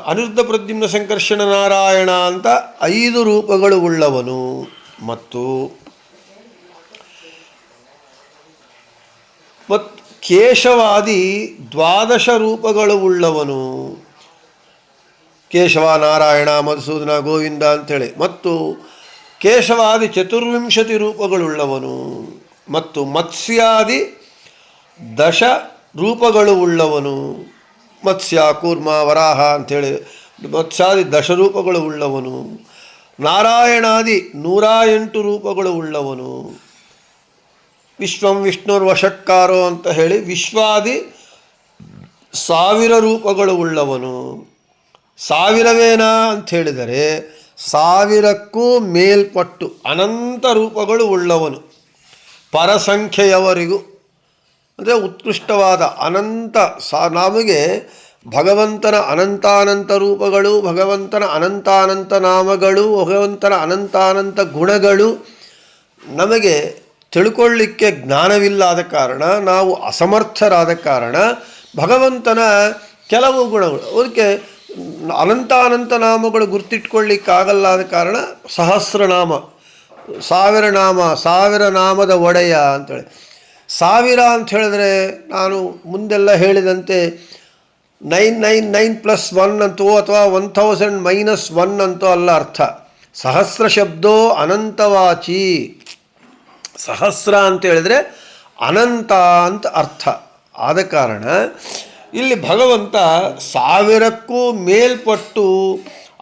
Speaker 1: ಅನಿರುದ್ಧ ಪ್ರದ್ಯುಮ್ನ ಸಂಕರ್ಷಣ ನಾರಾಯಣ ಅಂತ ಐದು ರೂಪಗಳು ಉಳ್ಳವನು. ಮತ್ತು ಕೇಶವಾದಿ ದ್ವಾದಶ ರೂಪಗಳು ಉಳ್ಳವನು. ಕೇಶವ, ನಾರಾಯಣ, ಮಧುಸೂದನ, ಗೋವಿಂದ ಅಂಥೇಳಿ ಮತ್ತು ಕೇಶವಾದಿ ಚತುರ್ವಿಂಶತಿ ರೂಪಗಳುಳ್ಳವನು ಮತ್ತು ಮತ್ಸ್ಯಾದಿ ದಶ ರೂಪಗಳು ಉಳ್ಳವನು. ಮತ್ಸ್ಯ, ಕೂರ್ಮ, ವರಾಹ ಅಂಥೇಳಿ ಮತ್ಸ್ಯಾದಿ ದಶರೂಪಗಳು ಉಳ್ಳವನು. ನಾರಾಯಣಾದಿ ನೂರ ಎಂಟು ರೂಪಗಳು ಉಳ್ಳವನು. ವಿಶ್ವಂ ವಿಷ್ಣುರ್ ವಶಕ್ಕಾರೋ ಅಂತ ಹೇಳಿ ವಿಶ್ವಾದಿ ಸಾವಿರ ರೂಪಗಳು ಉಳ್ಳವನು. ಸಾವಿರವೇನಾ ಅಂತ ಹೇಳಿದರೆ ಸಾವಿರಕ್ಕೂ ಮೇಲ್ಪಟ್ಟು ಅನಂತ ರೂಪಗಳು ಉಳ್ಳವನು. ಪರಸಂಖ್ಯೆಯವರಿಗೂ, ಅಂದರೆ ಉತ್ಕೃಷ್ಟವಾದ ಅನಂತ ಸಾ, ನಮಗೆ ಭಗವಂತನ ಅನಂತಾನಂತ ರೂಪಗಳು, ಭಗವಂತನ ಅನಂತಾನಂತ ನಾಮಗಳು, ಭಗವಂತನ ಅನಂತಾನಂತ ಗುಣಗಳು ನಮಗೆ ತಿಳ್ಕೊಳ್ಳಿಕ್ಕೆ ಜ್ಞಾನವಿಲ್ಲದ ಕಾರಣ, ನಾವು ಅಸಮರ್ಥರಾದ ಕಾರಣ ಭಗವಂತನ ಕೆಲವು ಗುಣಗಳು. ಅದಕ್ಕೆ ಅನಂತಾನಂತ ನಾಮಗಳು ಗುರ್ತಿಟ್ಕೊಳ್ಳಿಕ್ಕಾಗಲ್ಲ ಆದ ಕಾರಣ ಸಹಸ್ರನಾಮ, ಸಾವಿರ ನಾಮ, ಸಾವಿರ ನಾಮದ ಒಡೆಯ ಅಂತೇಳಿ. ಸಾವಿರ ಅಂತ ಹೇಳಿದ್ರೆ ನಾನು ಮುಂದೆಲ್ಲ ಹೇಳಿದಂತೆ nine nine nine plus one ಅಂತೋ ಅಥವಾ ಒನ್ ಥೌಸಂಡ್ ಮೈನಸ್ ಒನ್ ಅಂತೋ ಅಲ್ಲ ಅರ್ಥ. ಸಹಸ್ರ ಶಬ್ದೋ ಅನಂತವಾಚಿ. ಸಹಸ್ರ ಅಂತ ಹೇಳಿದ್ರೆ ಅನಂತ ಅಂತ ಅರ್ಥ. ಆದ ಕಾರಣ ಇಲ್ಲಿ ಭಗವಂತ ಸಾವಿರಕ್ಕೂ ಮೇಲ್ಪಟ್ಟು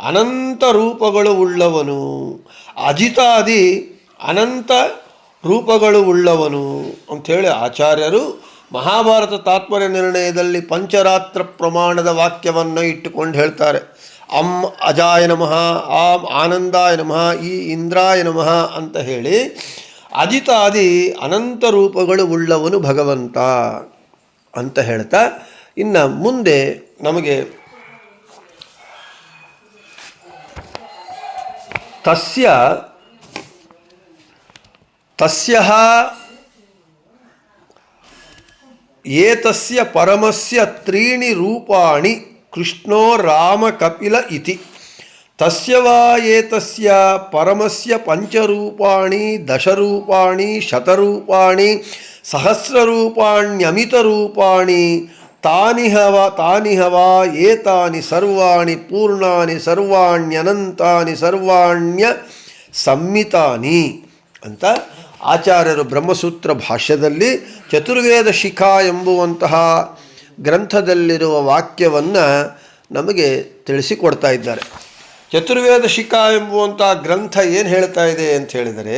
Speaker 1: ಅನಂತ ರೂಪಗಳು ಉಳ್ಳವನು. ಅಜಿತಾದಿ ಅನಂತ ರೂಪಗಳು ಉಳ್ಳವನು ಅಂಥೇಳಿ ಆಚಾರ್ಯರು ಮಹಾಭಾರತ ತಾತ್ಪರ್ಯ ನಿರ್ಣಯದಲ್ಲಿ ಪಂಚರಾತ್ರ ಪ್ರಮಾಣದ ವಾಕ್ಯವನ್ನು ಇಟ್ಟುಕೊಂಡು ಹೇಳ್ತಾರೆ. ಅಂ ಅಜಾಯ ನಮಃ, ಆಂ ಆನಂದಾಯ ನಮಃ, ಈ ಇಂದ್ರಾಯ ನಮಃ ಅಂತ ಹೇಳಿ ಅಜಿತಾದಿ ಅನಂತ ರೂಪಗಳು ಉಳ್ಳವನು ಭಗವಂತ ಅಂತ ಹೇಳ್ತಾ ಇನ್ನು ಮುಂದೆ ನಮಗೆ ತಸ್ಯ ತಸ್ಯ ಏತಸ್ಯ ಪರಮಸ್ಯ ತ್ರೀಣಿ ರೂಪಾಣಿ ಕೃಷ್ಣೋ ರಾಮ ಕಪಿಲ ಇತಿ. ತಸ್ಯ ವಾ ಏತಸ್ಯ ಪರಮಸ್ಯ ಪಂಚರೂಪಾಣಿ, ದಶರೂಪಾಣಿ, ಶತರೂಪಾಣಿ, ಸಹಸ್ರರೂಪಾಣ್ಯಮಿತರೂಪಾಣಿ ತಾನಿಹ ತಾನಿಹವ ತಾನಿಹ ವಾ ಏತಾನಿ ಸರ್ವಾಣಿ, ಪೂರ್ಣಾನಿ ಸರ್ವಾಣ್ಯನಂತಾನಿ ಸರ್ವಾಣ್ಯ ಸಂಮಿತಾನಿ ಅಂತ ಆಚಾರ್ಯರು ಬ್ರಹ್ಮಸೂತ್ರ ಭಾಷ್ಯದಲ್ಲಿ ಚತುರ್ವೇದ ಶಿಖಾ ಎಂಬುವಂತಹ ಗ್ರಂಥದಲ್ಲಿರುವ ವಾಕ್ಯವನ್ನು ನಮಗೆ ತಿಳಿಸಿಕೊಡ್ತಾ ಇದ್ದಾರೆ. ಚತುರ್ವೇದ ಶಿಖಾ ಎಂಬುವಂತಹ ಗ್ರಂಥ ಏನು ಹೇಳ್ತಾ ಇದೆ ಅಂತ ಹೇಳಿದರೆ,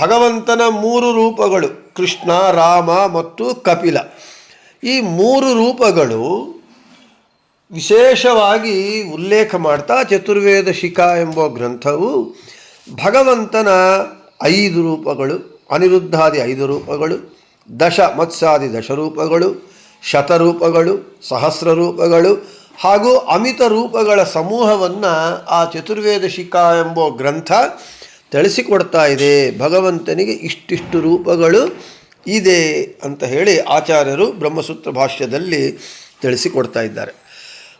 Speaker 1: ಭಗವಂತನ ಮೂರು ರೂಪಗಳು ಕೃಷ್ಣ, ರಾಮ ಮತ್ತು ಕಪಿಲ. ಈ ಮೂರು ರೂಪಗಳು ವಿಶೇಷವಾಗಿ ಉಲ್ಲೇಖ ಮಾಡ್ತಾ ಚತುರ್ವೇದ ಶಿಖಾ ಎಂಬ ಗ್ರಂಥವು ಭಗವಂತನ ಐದು ರೂಪಗಳು, ಅನಿರುದ್ಧಾದಿ ಐದು ರೂಪಗಳು, ದಶ ಮತ್ಸ್ಯಾದಿ ದಶರೂಪಗಳು ಶತರೂಪಗಳು ಸಹಸ್ರ ರೂಪಗಳು ಹಾಗೂ ಅಮಿತ ರೂಪಗಳ ಸಮೂಹವನ್ನು ಆ ಚತುರ್ವೇದ ಶಿಖಾ ಎಂಬ ಗ್ರಂಥ ತಿಳಿಸಿಕೊಡ್ತಾ ಇದೆ. ಭಗವಂತನಿಗೆ ಇಷ್ಟಿಷ್ಟು ರೂಪಗಳು ಇದೆ ಅಂತ ಹೇಳಿ ಆಚಾರ್ಯರು ಬ್ರಹ್ಮಸೂತ್ರ ಭಾಷ್ಯದಲ್ಲಿ ತಿಳಿಸಿಕೊಡ್ತಾ ಇದ್ದಾರೆ.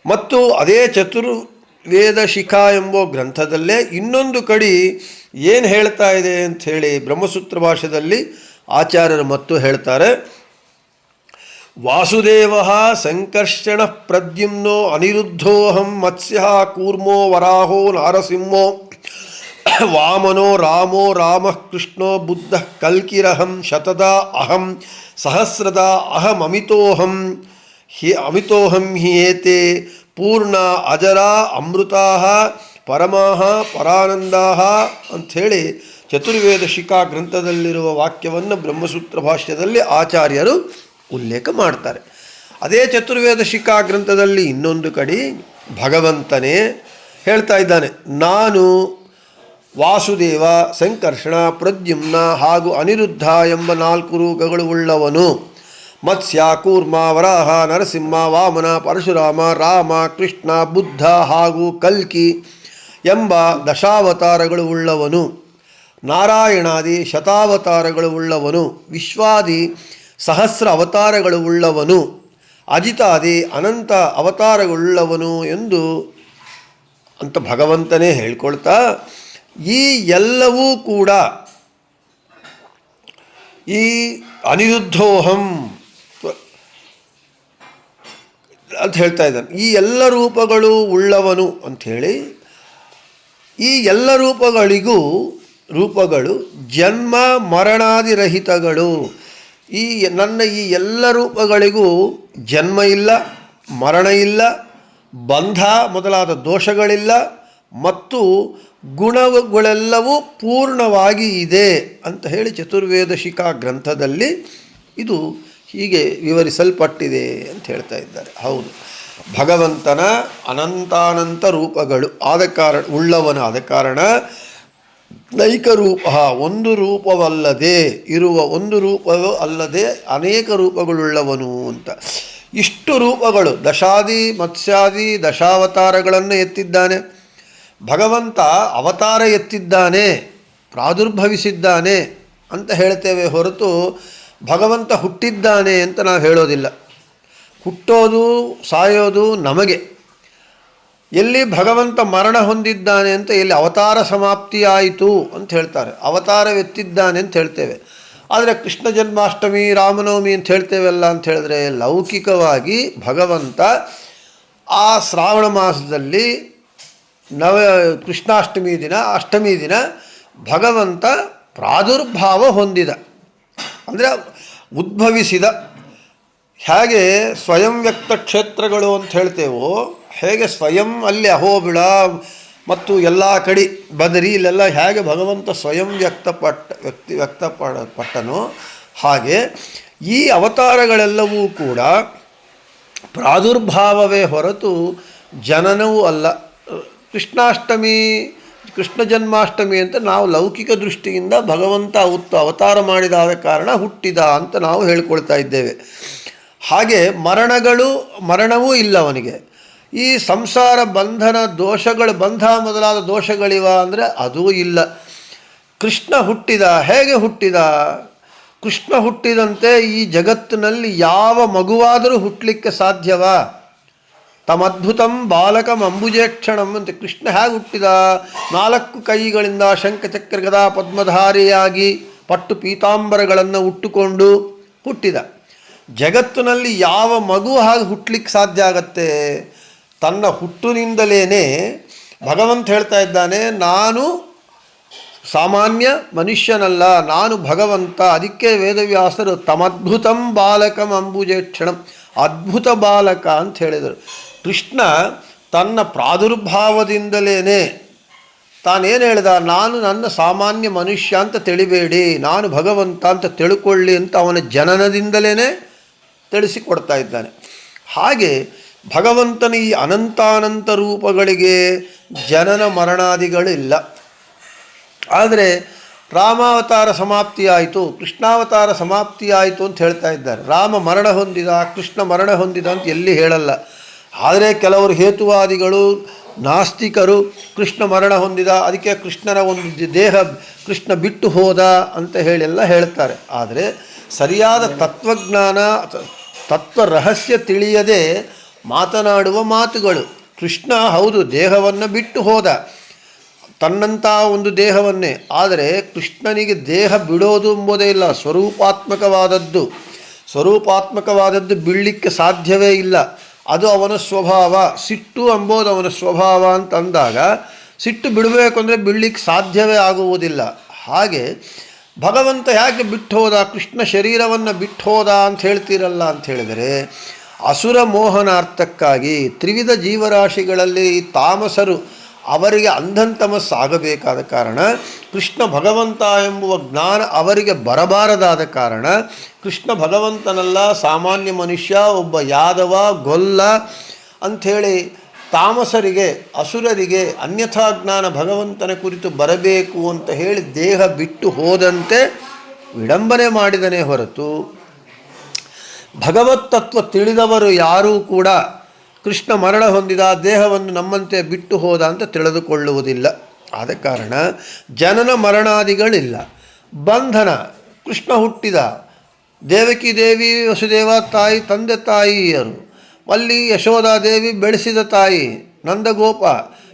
Speaker 1: ಮತ್ತು ಅದೇ ಚತುರ್ವೇದ ಶಿಖಾ ಎಂಬ ಗ್ರಂಥದಲ್ಲೇ ಇನ್ನೊಂದು ಕಡಿ ಏನು ಹೇಳ್ತಾ ಇದೆ ಅಂತ ಹೇಳಿ ಬ್ರಹ್ಮಸೂತ್ರ ಭಾಷ್ಯದಲ್ಲಿ ಆಚಾರ್ಯರು ಮತ್ತು ಹೇಳ್ತಾರೆ. ವಾಸುದೇವ ಸಂಕರ್ಷಣ ಪ್ರದ್ಯುಮ್ನೋ ಅನಿರುದ್ಧೋಹಂ ಮತ್ಸ್ಯ ಕೂರ್ಮೋ ವರಾಹೋ ನಾರಸಿಂಹೋ (coughs) ವಾಮನೋ ರಾಮೋ ರಾಮ ಕೃಷ್ಣೋ ಬುದ್ಧ ಕಲ್ಕಿರಹಂ ಶತದ ಅಹಂ ಸಹಸ್ರದ ಅಹಮಮಿತೋಹಂ ಹಿ ಅಮಿತೋಹಂ ಹಿ ಏತೆ ಪೂರ್ಣ ಅಜರ ಅಮೃತಾ ಪರಮಾಹ ಪರಾನಂದಾ ಅಂಥೇಳಿ ಚತುರ್ವೇದ ಶಿಖಾ ಗ್ರಂಥದಲ್ಲಿರುವ ವಾಕ್ಯವನ್ನು ಬ್ರಹ್ಮಸೂತ್ರ ಭಾಷ್ಯದಲ್ಲಿ ಆಚಾರ್ಯರು ಉಲ್ಲೇಖ ಮಾಡ್ತಾರೆ. ಅದೇ ಚತುರ್ವೇದ ಶಿಖಾ ಗ್ರಂಥದಲ್ಲಿ ಇನ್ನೊಂದು ಕಡೆ ಭಗವಂತನೇ ಹೇಳ್ತಾ ಇದ್ದಾನೆ, ನಾನು ವಾಸುದೇವ ಸಂಕರ್ಷಣ ಪ್ರದ್ಯುಮ್ನ ಹಾಗೂ ಅನಿರುದ್ಧ ಎಂಬ ನಾಲ್ಕು ರೂಪಗಳು ಉಳ್ಳವನು. ಮತ್ಸ್ಯ, ಕೂರ್ಮ, ವರಾಹ, ನರಸಿಂಹ, ವಾಮನ, ಪರಶುರಾಮ, ರಾಮ, ಕೃಷ್ಣ, ಬುದ್ಧ ಹಾಗೂ ಕಲ್ಕಿ ಎಂಬ ದಶಾವತಾರಗಳು ಉಳ್ಳವನು. ನಾರಾಯಣಾದಿ ಶತಾವತಾರಗಳು ಉಳ್ಳವನು. ವಿಶ್ವಾದಿ ಸಹಸ್ರ ಅವತಾರಗಳು ಉಳ್ಳವನು. ಅಜಿತಾದಿ ಅನಂತ ಅವತಾರಗಳುಳ್ಳವನು ಎಂದು ಅಂತ ಭಗವಂತನೇ ಹೇಳ್ಕೊಳ್ತಾ ಈ ಎಲ್ಲವೂ ಕೂಡ ಈ ಅನಿರುದ್ಧೋಹಂ ಅಂತ ಹೇಳ್ತಾ ಇದ್ದಾನೆ. ಈ ಎಲ್ಲ ರೂಪಗಳು ಉಳ್ಳವನು ಅಂಥೇಳಿ, ಈ ಎಲ್ಲ ರೂಪಗಳಿಗೂ ರೂಪಗಳು ಜನ್ಮ ಮರಣಾದಿರಹಿತಗಳು. ಈ ನನ್ನ ಈ ಎಲ್ಲ ರೂಪಗಳಿಗೂ ಜನ್ಮ ಇಲ್ಲ, ಮರಣ ಇಲ್ಲ, ಬಂಧ ಮೊದಲಾದ ದೋಷಗಳಿಲ್ಲ, ಮತ್ತು ಗುಣಗಳೆಲ್ಲವೂ ಪೂರ್ಣವಾಗಿ ಇದೆ ಅಂತ ಹೇಳಿ ಚತುರ್ವೇದ ಶಿಖಾ ಗ್ರಂಥದಲ್ಲಿ ಇದು ಹೀಗೆ ವಿವರಿಸಲ್ಪಟ್ಟಿದೆ ಅಂತ ಹೇಳ್ತಾ ಇದ್ದಾರೆ. ಹೌದು. ಭಗವಂತನ ಅನಂತಾನಂತ ರೂಪಗಳು. ಆದ ಕಾರಣ ಉಳ್ಳವನಾದ ಕಾರಣ ನೈಕ ರೂಪ, ಒಂದು ರೂಪವಲ್ಲದೆ, ಇರುವ ಒಂದು ರೂಪವೂ ಅಲ್ಲದೆ ಅನೇಕ ರೂಪಗಳುಳ್ಳವನು ಅಂತ. ಇಷ್ಟು ರೂಪಗಳು ದಶಾದಿ, ಮತ್ಸ್ಯಾದಿ, ದಶಾವತಾರಗಳನ್ನು ಎತ್ತಿದ್ದಾನೆ. ಭಗವಂತ ಅವತಾರ ಎತ್ತಿದ್ದಾನೆ, ಪ್ರಾದುರ್ಭವಿಸಿದ್ದಾನೆ ಅಂತ ಹೇಳ್ತೇವೆ ಹೊರತು ಭಗವಂತ ಹುಟ್ಟಿದ್ದಾನೆ ಅಂತ ನಾವು ಹೇಳೋದಿಲ್ಲ. ಹುಟ್ಟೋದು, ಸಾಯೋದು ನಮಗೆ. ಎಲ್ಲಿ ಭಗವಂತ ಮರಣ ಹೊಂದಿದ್ದಾನೆ ಅಂತ ಎಲ್ಲಿ ಅವತಾರ ಸಮಾಪ್ತಿಯಾಯಿತು ಅಂತ ಹೇಳ್ತಾರೆ. ಅವತಾರವೆತ್ತಿದ್ದಾನೆ ಅಂತ ಹೇಳ್ತೇವೆ. ಆದರೆ ಕೃಷ್ಣ ಜನ್ಮಾಷ್ಟಮಿ, ರಾಮನವಮಿ ಅಂತ ಹೇಳ್ತೇವೆಲ್ಲ ಅಂತ ಹೇಳಿದ್ರೆ ಲೌಕಿಕವಾಗಿ ಭಗವಂತ ಆ ಶ್ರಾವಣ ಮಾಸದಲ್ಲಿ ನವ ಕೃಷ್ಣಾಷ್ಟಮಿ ದಿನ, ಅಷ್ಟಮಿ ದಿನ ಭಗವಂತ ಪ್ರಾದುರ್ಭಾವ ಹೊಂದಿದ. ಅಂದರೆ ಉದ್ಭವಿಸಿದ. ಹೇಗೆ ಸ್ವಯಂ ವ್ಯಕ್ತ ಕ್ಷೇತ್ರಗಳು ಅಂತ ಹೇಳ್ತೇವೋ, ಹೇಗೆ ಸ್ವಯಂ ಅಲ್ಲಿ ಅಹೋಬಿಳ ಮತ್ತು ಎಲ್ಲ ಕಡೆ ಬದರಿ, ಇಲ್ಲೆಲ್ಲ ಹೇಗೆ ಭಗವಂತ ಸ್ವಯಂ ವ್ಯಕ್ತಪಟ್ಟ ವ್ಯಕ್ತಿ ವ್ಯಕ್ತಪಡ ಪಟ್ಟನೋ ಹಾಗೆ ಈ ಅವತಾರಗಳೆಲ್ಲವೂ ಕೂಡ ಪ್ರಾದುರ್ಭಾವವೇ ಹೊರತು ಜನನವೂ ಅಲ್ಲ. ಕೃಷ್ಣಾಷ್ಟಮಿ ಕೃಷ್ಣ ಜನ್ಮಾಷ್ಟಮಿ ಅಂತ ನಾವು ಲೌಕಿಕ ದೃಷ್ಟಿಯಿಂದ ಭಗವಂತ ಉತ್ತು ಅವತಾರ ಮಾಡಿದಾದ ಕಾರಣ ಹುಟ್ಟಿದ ಅಂತ ನಾವು ಹೇಳ್ಕೊಳ್ತಾ ಇದ್ದೇವೆ. ಹಾಗೆ ಮರಣಗಳು, ಮರಣವೂ ಇಲ್ಲ ಅವನಿಗೆ. ಈ ಸಂಸಾರ ಬಂಧನ ದೋಷಗಳು, ಬಂಧ ಮೊದಲಾದ ದೋಷಗಳಿವ ಅಂದರೆ ಅದೂ ಇಲ್ಲ. ಕೃಷ್ಣ ಹುಟ್ಟಿದ, ಹೇಗೆ ಹುಟ್ಟಿದ? ಕೃಷ್ಣ ಹುಟ್ಟಿದಂತೆ ಈ ಜಗತ್ತಿನಲ್ಲಿ ಯಾವ ಮಗುವಾದರೂ ಹುಟ್ಟಲಿಕ್ಕೆ ಸಾಧ್ಯವಾ? ತಮದ್ಭುತಂ ಬಾಲಕಂ ಅಂಬುಜೇಕ್ಷಣಂ ಅಂತ ಕೃಷ್ಣ ಹೇಗೆ ಹುಟ್ಟಿದ? ನಾಲ್ಕು ಕೈಗಳಿಂದ ಶಂಖಚಕ್ರ ಗದಾ ಪದ್ಮಧಾರಿಯಾಗಿ ಪಟ್ಟು ಪೀತಾಂಬರಗಳನ್ನು ಉಟ್ಟುಕೊಂಡು ಹುಟ್ಟಿದ. ಜಗತ್ತಿನಲ್ಲಿ ಯಾವ ಮಗು ಹಾಗೆ ಹುಟ್ಟಲಿಕ್ಕೆ ಸಾಧ್ಯ ಆಗತ್ತೆ? ತನ್ನ ಹುಟ್ಟಿನಿಂದಲೇ ಭಗವಂತ ಹೇಳ್ತಾ ಇದ್ದಾನೆ, ನಾನು ಸಾಮಾನ್ಯ ಮನುಷ್ಯನಲ್ಲ, ನಾನು ಭಗವಂತ, ಅದಕ್ಕೆ ವೇದವ್ಯಾಸರು ತಮದ್ಭುತಂ ಬಾಲಕಂ ಅಂಬುಜೇಕ್ಷಣಂ ಅದ್ಭುತ ಬಾಲಕ ಅಂತ ಹೇಳಿದರು. ಕೃಷ್ಣ ತನ್ನ ಪ್ರಾದುರ್ಭಾವದಿಂದಲೇ ತಾನೇನು ಹೇಳ್ದ, ನಾನು ನನ್ನ ಸಾಮಾನ್ಯ ಮನುಷ್ಯ ಅಂತ ತಿಳಿಬೇಡಿ, ನಾನು ಭಗವಂತ ಅಂತ ತಿಳ್ಕೊಳ್ಳಿ ಅಂತ ಅವನ ಜನನದಿಂದಲೇ ತಿಳಿಸಿಕೊಡ್ತಾ ಇದ್ದಾನೆ. ಹಾಗೆ ಭಗವಂತನ ಈ ಅನಂತಾನಂತ ರೂಪಗಳಿಗೆ ಜನನ ಮರಣಾದಿಗಳಿಲ್ಲ. ಆದರೆ ರಾಮಾವತಾರ ಸಮಾಪ್ತಿಯಾಯಿತು ಕೃಷ್ಣಾವತಾರ ಸಮಾಪ್ತಿಯಾಯಿತು ಅಂತ ಹೇಳ್ತಾ ಇದ್ದಾರೆ. ರಾಮ ಮರಣ ಹೊಂದಿದ, ಕೃಷ್ಣ ಮರಣ ಹೊಂದಿದ ಅಂತ ಎಲ್ಲಿ ಹೇಳಲ್ಲ. ಆದರೆ ಕೆಲವರು ಹೇತುವಾದಿಗಳು, ನಾಸ್ತಿಕರು ಕೃಷ್ಣ ಮರಣ ಹೊಂದಿದ, ಅದಕ್ಕೆ ಕೃಷ್ಣನ ಒಂದು ದೇಹ ಕೃಷ್ಣ ಬಿಟ್ಟು ಹೋದ ಅಂತ ಎಲ್ಲ ಹೇಳ್ತಾರೆ. ಆದರೆ ಸರಿಯಾದ ತತ್ವಜ್ಞಾನ ತತ್ವ ರಹಸ್ಯ ತಿಳಿಯದೆ ಮಾತನಾಡುವ ಮಾತುಗಳು. ಕೃಷ್ಣ ಹೌದು, ದೇಹವನ್ನು ಬಿಟ್ಟು ಹೋದ. ತನ್ನಂಥ ಒಂದು ದೇಹವನ್ನೇ. ಆದರೆ ಕೃಷ್ಣನಿಗೆ ದೇಹ ಬಿಡೋದು ಎಂಬುದೇ ಇಲ್ಲ, ಸ್ವರೂಪಾತ್ಮಕವಾದದ್ದು. ಸ್ವರೂಪಾತ್ಮಕವಾದದ್ದು ಬಿಳಲಿಕ್ಕೆ ಸಾಧ್ಯವೇ ಇಲ್ಲ. ಅದು ಅವನ ಸ್ವಭಾವ. ಸಿಟ್ಟು ಅಂಬೋದು ಅವನ ಸ್ವಭಾವ ಅಂತಂದಾಗ, ಸಿಟ್ಟು ಬಿಡಬೇಕು ಅಂದರೆ ಬಿಡ್ಲಿಕ್ಕೆ ಸಾಧ್ಯವೇ ಆಗುವುದಿಲ್ಲ. ಹಾಗೆ ಭಗವಂತ ಯಾಕೆ ಬಿಟ್ಟು ಹೋದ ಕೃಷ್ಣ ಶರೀರವನ್ನು ಬಿಟ್ಟು ಅಂತ ಹೇಳ್ತೀರಲ್ಲ ಅಂತ ಹೇಳಿದರೆ, ಅಸುರ ಮೋಹನಾರ್ಥಕ್ಕಾಗಿ ತ್ರಿವಿಧ ಜೀವರಾಶಿಗಳಲ್ಲಿ ತಾಮಸರು ಅವರಿಗೆ ಅಂಧಂತಮಸ್ಸಾಗಬೇಕಾದ ಕಾರಣ, ಕೃಷ್ಣ ಭಗವಂತ ಎಂಬುವ ಜ್ಞಾನ ಅವರಿಗೆ ಬರಬಾರದಾದ ಕಾರಣ, ಕೃಷ್ಣ ಭಗವಂತನಲ್ಲ, ಸಾಮಾನ್ಯ ಮನುಷ್ಯ, ಒಬ್ಬ ಯಾದವ, ಗೊಲ್ಲ ಅಂಥೇಳಿ ತಾಮಸರಿಗೆ, ಅಸುರರಿಗೆ, ಅನ್ಯಥಾ ಜ್ಞಾನ ಭಗವಂತನ ಕುರಿತು ಬರಬೇಕು ಅಂತ ಹೇಳಿ ದೇಹ ಬಿಟ್ಟು ಹೋದಂತೆ ವಿಡಂಬನೆ ಮಾಡಿದನೇ ಹೊರತು ಭಗವತ್ ತತ್ವ ತಿಳಿದವರು ಯಾರೂ ಕೂಡ ಕೃಷ್ಣ ಮರಣ ಹೊಂದಿದ ದೇಹವನ್ನು ನಮ್ಮಂತೆ ಬಿಟ್ಟು ಹೋದ ಅಂತ ತಿಳಿದುಕೊಳ್ಳುವುದಿಲ್ಲ. ಆದ ಕಾರಣ ಜನನ ಮರಣಾದಿಗಳಿಲ್ಲ. ಬಂಧನ, ಕೃಷ್ಣ ಹುಟ್ಟಿದ. ದೇವಕಿ ದೇವಿ, ವಸುದೇವ ತಾಯಿ, ತಂದೆ ತಾಯಿಯರು. ಅಲ್ಲಿ ಯಶೋಧಾದೇವಿ ಬೆಳೆಸಿದ ತಾಯಿ, ನಂದಗೋಪ.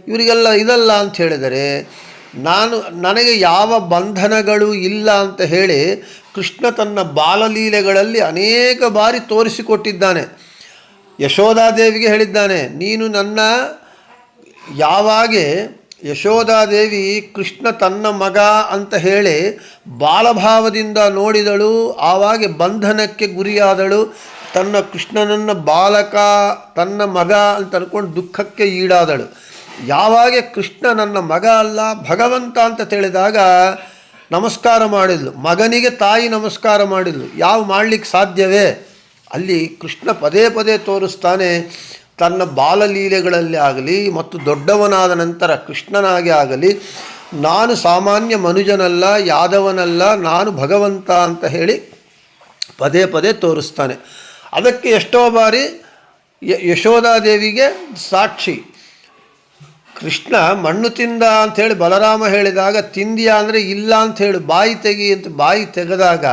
Speaker 1: ಇವರಿಗೆಲ್ಲ ಇದಲ್ಲ ಅಂತ ಹೇಳಿದರೆ, ನಾನು, ನನಗೆ ಯಾವ ಬಂಧನಗಳು ಇಲ್ಲ ಅಂತ ಹೇಳಿ ಕೃಷ್ಣ ತನ್ನ ಬಾಲಲೀಲೆಗಳಲ್ಲಿ ಅನೇಕ ಬಾರಿ ತೋರಿಸಿಕೊಟ್ಟಿದ್ದಾನೆ. ಯಶೋಧಾದೇವಿಗೆ ಹೇಳಿದ್ದಾನೆ, ನೀನು ನನ್ನ ಯಾವಾಗ ಯಶೋಧಾದೇವಿ ಕೃಷ್ಣ ತನ್ನ ಮಗ ಅಂತ ಹೇಳಿ ಬಾಲಭಾವದಿಂದ ನೋಡಿದಳು, ಆವಾಗೆ ಬಂಧನಕ್ಕೆ ಗುರಿಯಾದಳು, ತನ್ನ ಕೃಷ್ಣನನ್ನು ಬಾಲಕ, ತನ್ನ ಮಗ ಅಂತ ಅಂದ್ಕೊಂಡು ದುಃಖಕ್ಕೆ ಈಡಾದಳು. ಯಾವಾಗ ಕೃಷ್ಣ ನನ್ನ ಮಗ ಅಲ್ಲ, ಭಗವಂತ ಅಂತ ತಿಳಿದಾಗ ನಮಸ್ಕಾರ ಮಾಡಿದ್ಲು, ಮಗನಿಗೆ ತಾಯಿ ನಮಸ್ಕಾರ ಮಾಡಿದ್ಲು, ಯಾವ ಮಾಡಲಿಕ್ಕೆ ಸಾಧ್ಯವೇ? ಅಲ್ಲಿ ಕೃಷ್ಣ ಪದೇ ಪದೇ ತೋರಿಸ್ತಾನೆ, ತನ್ನ ಬಾಲಲೀಲೆಗಳಲ್ಲಿ ಆಗಲಿ ಮತ್ತು ದೊಡ್ಡವನಾದ ನಂತರ ಕೃಷ್ಣನಾಗಿ ಆಗಲಿ, ನಾನು ಸಾಮಾನ್ಯ ಮನುಜನಲ್ಲ, ಯಾದವನಲ್ಲ, ನಾನು ಭಗವಂತ ಅಂತ ಹೇಳಿ ಪದೇ ಪದೇ ತೋರಿಸ್ತಾನೆ. ಅದಕ್ಕೆ ಎಷ್ಟೋ ಬಾರಿ ಯಶೋಧಾದೇವಿಗೆ ಸಾಕ್ಷಿ. ಕೃಷ್ಣ ಮಣ್ಣು ತಿಂದ ಅಂಥೇಳಿ ಬಲರಾಮ ಹೇಳಿದಾಗ, ತಿಂದಿಯಾ ಅಂದರೆ ಇಲ್ಲ ಅಂಥೇಳಿ ಬಾಯಿ ತೆಗಿ ಅಂತ ಬಾಯಿ ತೆಗೆದಾಗ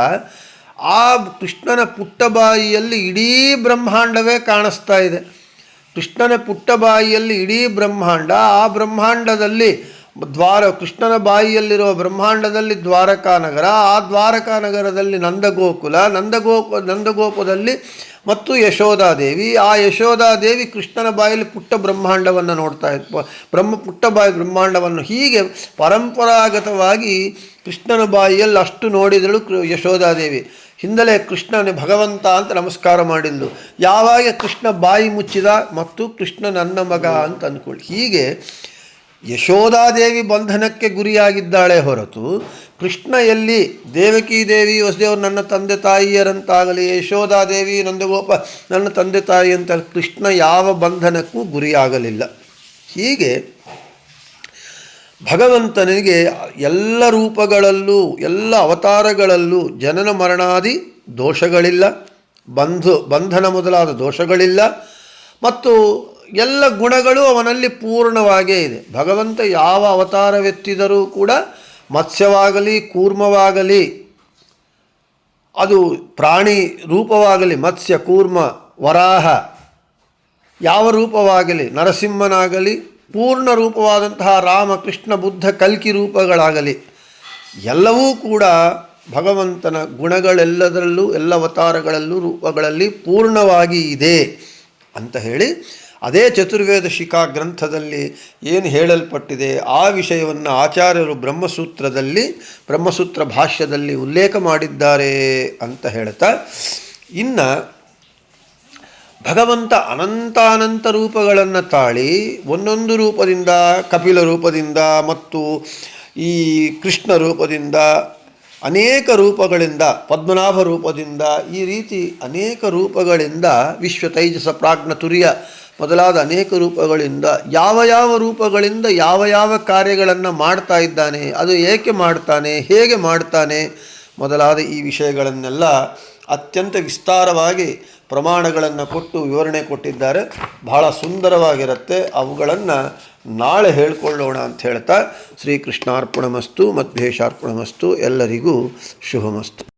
Speaker 1: ಆ ಕೃಷ್ಣನ ಪುಟ್ಟಬಾಯಿಯಲ್ಲಿ ಇಡೀ ಬ್ರಹ್ಮಾಂಡವೇ ಕಾಣಿಸ್ತಾ ಇದೆ. ಕೃಷ್ಣನ ಪುಟ್ಟಬಾಯಿಯಲ್ಲಿ ಇಡೀ ಬ್ರಹ್ಮಾಂಡ, ಆ ಬ್ರಹ್ಮಾಂಡದಲ್ಲಿ ದ್ವಾರ, ಕೃಷ್ಣನ ಬಾಯಿಯಲ್ಲಿರುವ ಬ್ರಹ್ಮಾಂಡದಲ್ಲಿ ದ್ವಾರಕಾನಗರ, ಆ ದ್ವಾರಕಾನಗರದಲ್ಲಿ ನಂದಗೋಕುಲ ನಂದಗೋಕು ನಂದಗೋಪದಲ್ಲಿ ಮತ್ತು ಯಶೋಧಾದೇವಿ ಆ ಯಶೋಧಾದೇವಿ ಕೃಷ್ಣನ ಬಾಯಲ್ಲಿ ಪುಟ್ಟ ಬ್ರಹ್ಮಾಂಡವನ್ನು ನೋಡ್ತಾ ಇತ್ತು ಬ್ರಹ್ಮ, ಪುಟ್ಟ ಬಾಯಿ ಬ್ರಹ್ಮಾಂಡವನ್ನು ಹೀಗೆ ಪರಂಪರಾಗತವಾಗಿ ಕೃಷ್ಣನ ಬಾಯಿಯಲ್ಲಿ ಅಷ್ಟು ನೋಡಿದಳು ಯಶೋಧಾದೇವಿ ಹಿಂದಲೇ ಕೃಷ್ಣನೇ ಭಗವಂತ ಅಂತ ನಮಸ್ಕಾರ ಮಾಡಿದ್ಲು. ಯಾವಾಗ ಕೃಷ್ಣ ಬಾಯಿ ಮುಚ್ಚಿದ? ಮತ್ತು ಕೃಷ್ಣ ನನ್ನ ಮಗ ಅಂತ ಅಂದ್ಕೊಳ್ಳಿ. ಹೀಗೆ ಯಶೋಧಾದೇವಿ ಬಂಧನಕ್ಕೆ ಗುರಿಯಾಗಿದ್ದಾಳೆ ಹೊರತು ಕೃಷ್ಣ ಎಲ್ಲಿ? ದೇವಕಿ ದೇವಿ ವಸುದೇವರು ನನ್ನ ತಂದೆ ತಾಯಿಯರಂತಾಗಲಿ ಯಶೋಧಾದೇವಿ ನಂದಗೋಪ ನನ್ನ ತಂದೆ ತಾಯಿ ಅಂತ ಕೃಷ್ಣ ಯಾವ ಬಂಧನಕ್ಕೂ ಗುರಿಯಾಗಲಿಲ್ಲ. ಹೀಗೆ ಭಗವಂತನಿಗೆ ಎಲ್ಲ ರೂಪಗಳಲ್ಲೂ, ಎಲ್ಲ ಅವತಾರಗಳಲ್ಲೂ ಜನನ ಮರಣಾದಿ ದೋಷಗಳಿಲ್ಲ. ಬಂಧು, ಬಂಧನ ಮೊದಲಾದ ದೋಷಗಳಿಲ್ಲ. ಮತ್ತು ಎಲ್ಲ ಗುಣಗಳು ಅವನಲ್ಲಿ ಪೂರ್ಣವಾಗೇ ಇದೆ. ಭಗವಂತ ಯಾವ ಅವತಾರವೆತ್ತಿದರೂ ಕೂಡ ಮತ್ಸ್ಯವಾಗಲಿ, ಕೂರ್ಮವಾಗಲಿ, ಅದು ಪ್ರಾಣಿ ರೂಪವಾಗಲಿ, ಮತ್ಸ್ಯ, ಕೂರ್ಮ, ವರಾಹ, ಯಾವ ರೂಪವಾಗಲಿ, ನರಸಿಂಹನಾಗಲಿ ಪೂರ್ಣ ರೂಪವಾದಂತಹ ರಾಮ ಕೃಷ್ಣ ಬುದ್ಧ ಕಲ್ಕಿ ರೂಪಗಳಾಗಲಿ, ಎಲ್ಲವೂ ಕೂಡ ಭಗವಂತನ ಗುಣಗಳೆಲ್ಲದರಲ್ಲೂ, ಎಲ್ಲ ಅವತಾರಗಳಲ್ಲೂ ರೂಪಗಳಲ್ಲಿ ಪೂರ್ಣವಾಗಿ ಇದೆ ಅಂತ ಹೇಳಿ ಅದೇ ಚತುರ್ವೇದ ಶಿಖಾ ಗ್ರಂಥದಲ್ಲಿ ಏನು ಹೇಳಲ್ಪಟ್ಟಿದೆ, ಆ ವಿಷಯವನ್ನು ಆಚಾರ್ಯರು ಬ್ರಹ್ಮಸೂತ್ರದಲ್ಲಿ, ಬ್ರಹ್ಮಸೂತ್ರ ಭಾಷ್ಯದಲ್ಲಿ ಉಲ್ಲೇಖ ಮಾಡಿದ್ದಾರೆ ಅಂತ ಹೇಳ್ತಾ, ಇನ್ನು ಭಗವಂತ ಅನಂತಾನಂತ ರೂಪಗಳನ್ನು ತಾಳಿ ಒಂದೊಂದು ರೂಪದಿಂದ, ಕಪಿಲ ರೂಪದಿಂದ ಮತ್ತು ಈ ಕೃಷ್ಣ ರೂಪದಿಂದ, ಅನೇಕ ರೂಪಗಳಿಂದ, ಪದ್ಮನಾಭ ರೂಪದಿಂದ, ಈ ರೀತಿ ಅನೇಕ ರೂಪಗಳಿಂದ ವಿಶ್ವ ತೈಜಸ ಪ್ರಾಜ್ಞ ತುರಿಯ ಮೊದಲಾದ ಅನೇಕ ರೂಪಗಳಿಂದ, ಯಾವ ಯಾವ ರೂಪಗಳಿಂದ ಯಾವ ಯಾವ ಕಾರ್ಯಗಳನ್ನು ಮಾಡ್ತಾ ಇದ್ದಾನೆ, ಅದು ಏಕೆ ಮಾಡ್ತಾನೆ, ಹೇಗೆ ಮಾಡ್ತಾನೆ ಮೊದಲಾದ ಈ ವಿಷಯಗಳನ್ನೆಲ್ಲ ಅತ್ಯಂತ ವಿಸ್ತಾರವಾಗಿ ಪ್ರಮಾಣಗಳನ್ನು ಕೊಟ್ಟು ವಿವರಣೆ ಕೊಟ್ಟಿದ್ದಾರೆ. ಬಹಳ ಸುಂದರವಾಗಿರುತ್ತೆ. ಅವುಗಳನ್ನು ನಾಳೆ ಹೇಳ್ಕೊಳ್ಳೋಣ ಅಂತ ಹೇಳ್ತಾ ಶ್ರೀಕೃಷ್ಣಾರ್ಪಣಮಸ್ತು ಮಧ್ವೇಶಾರ್ಪಣಮಸ್ತು ಎಲ್ಲರಿಗೂ ಶುಭಮಸ್ತು.